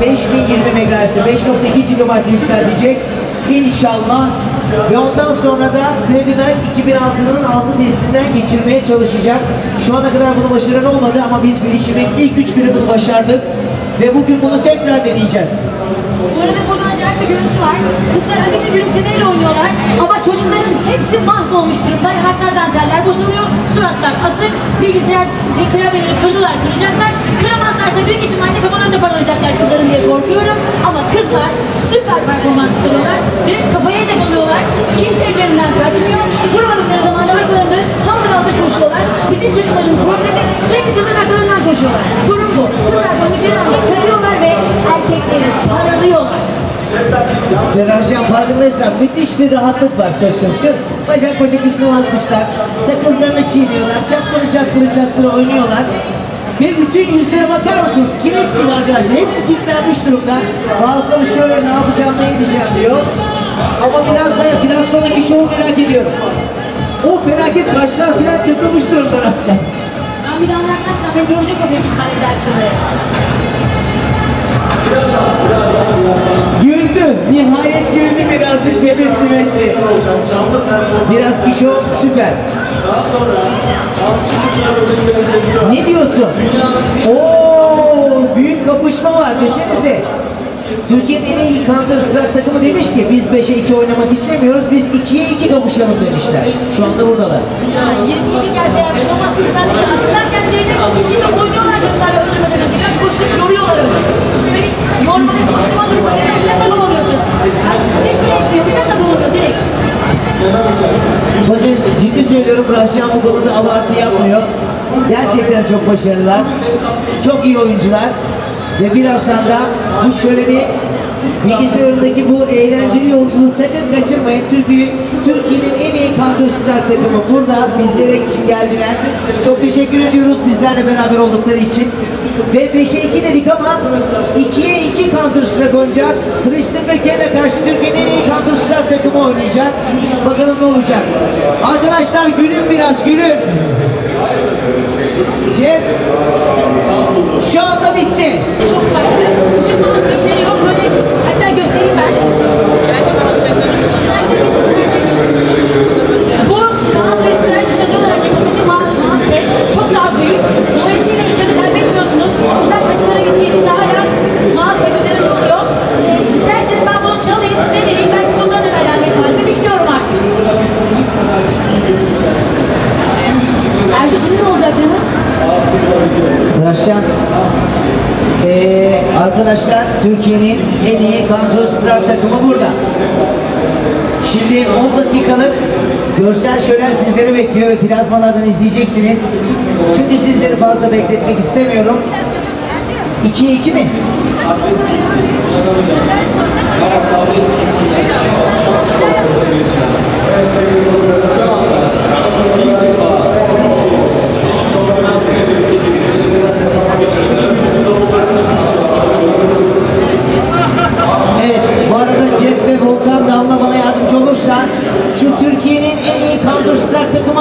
5020 MHz'e 5.2 GB yükseltecek. İnşallah. Ve ondan sonra da Credibank 2006'nın altı testinden geçirmeye çalışacak. Şu ana kadar bunu başaran olmadı ama biz bilişimin ilk 3 günü bunu başardık. Ve bugün bunu tekrar deneyeceğiz. Bu arada burada acayip bir görüntü var. Kızlar öyle gülümsemeyle oynuyorlar. Ama çocukların hepsi mahvolmuş durumda. Hatlar danteller boşalıyor. Suratlar asık. Bilgisayar şey, klavyeleri kırdılar, kıracaklar. Kıramazlarsa büyük ihtimalle kafalarında paralayacaklar kızların diye korkuyorum. Ama kızlar süper performans çıkarıyorlar. Direkt kafaya hedef alıyorlar. Kimse ellerinden kaçmıyor. Vurmadıkları zaman da arkalarında haldır haldır koşuyorlar. Bizim çocukların problemi sürekli kızların arkalarından koşuyorlar. Sorun bu. Kızlar döndükleri anda çalıyorlar ve erkekleri paralıyorlar. Ve Rajan farkındaysan müthiş bir rahatlık var söz konusu. Bacak bacak üstüne atmışlar. Sakızlarını çiğniyorlar. Çaktırı çaktırı çaktırı oynuyorlar. Ve bütün yüzlere bakar mısınız? Kireç gibi arkadaşlar. Hepsi kilitlenmiş durumda. Bazıları şöyle ne yapacağım ne edeceğim diyor. Ama biraz da biraz sonraki şovu merak ediyorum. O felaket başlar falan çakılmış durumda Rajan. Ben bir daha yaklaşsam beni görecek o büyük ihtimalle bir dahaki sefere. Biraz kişi süper. Ne diyorsun? Oo, büyük kapışma var desenize. Türkiye'nin en iyi Counter Strike takımı demiş ki biz 5'e 2 oynamak istemiyoruz, biz 2'ye 2 kapışalım demişler. Şu anda buradalar. Yani 22 gelse ya bir olmaz. Kızlar da açtılar kendilerini. Şimdi oynuyorlar çocuklarla öldürmeden önce. Biraz koşturup yoruyorlar Bakın ciddi söylüyorum Rahşan bu konuda abartı yapmıyor. Gerçekten çok başarılılar. Çok iyi oyuncular. Ve birazdan da bu şöyle bir bilgisayarındaki bu eğlenceli yolculuğu sakın kaçırmayın. Türkiye, Türkiye'nin en iyi Strike takımı burada bizlere için geldiler. Çok teşekkür ediyoruz bizlerle beraber oldukları için. Ve 5'e 2 dedik ama 2'ye 2 Counter Strike oynayacağız. Christian Becker'le karşı Türkiye'nin en iyi Counter Strike takımı oynayacak. Bakalım ne olacak. Arkadaşlar gülün biraz gülün. Jeff şu anda bitti. Çok farklı. Küçük şimdi ne olacak canım? Raşan ee, arkadaşlar Türkiye'nin en iyi Counter Strike takımı burada. Şimdi 10 dakikalık görsel şölen sizleri bekliyor ve plazmalardan izleyeceksiniz. Çünkü sizleri fazla bekletmek istemiyorum. 2'ye 2 mi?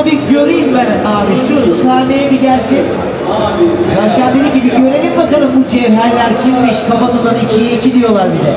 Bir göreyim ben abi. Şu sahneye bir gelsin. Raşa dedi ki bir görelim bakalım bu cevherler kimmiş kafadan 2'ye 2 diyorlar bir de.